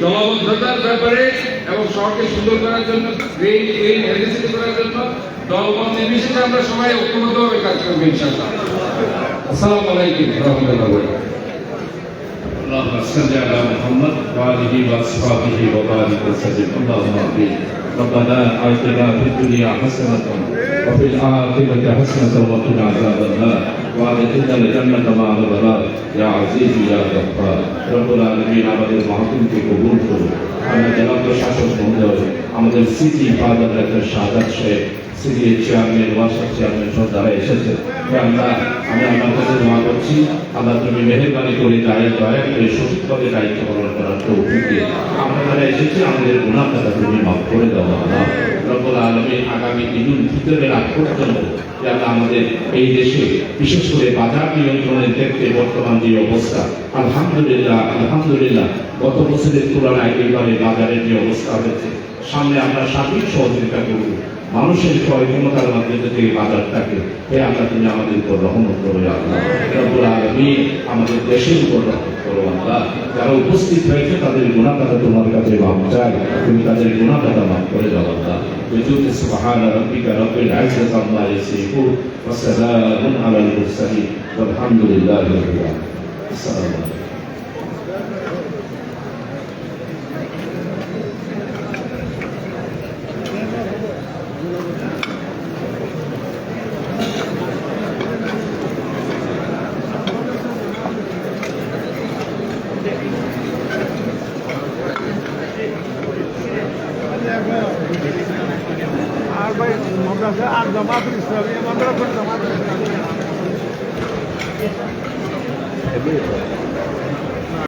জলবদ্ধতার ব্যাপারে এবং শহরকে সুন্দর করার জন্য গ্রেন করার জন্য দলবল নির্বিশেষে আমরা সবাই ঐক্যবদ্ধভাবে কাজ করব ইনশাআল্লাহ। আসসালামু আলাইকুম রহমতুল্লাহ اللهم صل على محمد وآله وأصحابه وبارك وسلم اللهم آمين ربنا آتنا في الدنيا حسنة وفي الآخرة حسنة وقنا عذاب النار وأدخلنا الجنة مع الأبرار يا عزيز يا غفار رب العالمين আমাদের মাহফিলকে কবুল করুন আমরা জনাব শাসক মহোদয় আমাদের সিটি ফাদার ডাক্তার শাহাদ Sheikh city chairman workshop chairman সব যারা এসেছে আমরা, আমি আপনার কাছে দোয়া করছি, আল্লাহ তুমি মেহরবানি করে দায়ের দয়া করে সঠিকভাবে দায়িত্ব পালন করার তো আমরা যারা এসেছি, আমাদের গুণাহ তুমি মাফ করে দেওয়া আল্লাহ। রব্বুল আলমী আগামী দিন ভিতরে রাখ পর্যন্ত যে আল্লাহ আমাদের এই দেশে, বিশেষ করে বাজার নিয়ন্ত্রণের ক্ষেত্রে বর্তমান যে অবস্থা, আলহামদুলিল্লাহ আলহামদুলিল্লাহ, গত বছরের তুলনায় এবারে বাজারের যে অবস্থা হয়েছে, সামনে আমরা সার্বিক সহযোগিতা করব। মানুষের ক্রয় ক্ষমতার মাধ্যমে থেকে বাজারটাকে হে আল্লাহ তুমি আমাদের উপর রহমত করো আল্লাহ। রব্বুল আলামিন আমাদের দেশের উপর রহমত করো আল্লাহ যারা উপস্থিত হয়েছে তাদের গুণাকাতা তোমার কাছে মাপ চাই তুমি তাদের গুণাকাতা মাফ করে দাও আল্লাহ بجود سبحان ربك رب العزة عما يصفون وسلام على المرسلين والحمد لله رب العالمين السلام عليكم আর ভাই মাদ্রাসা আর জামাত ইসলামী মাদ্রাসা জামাত ইসলামী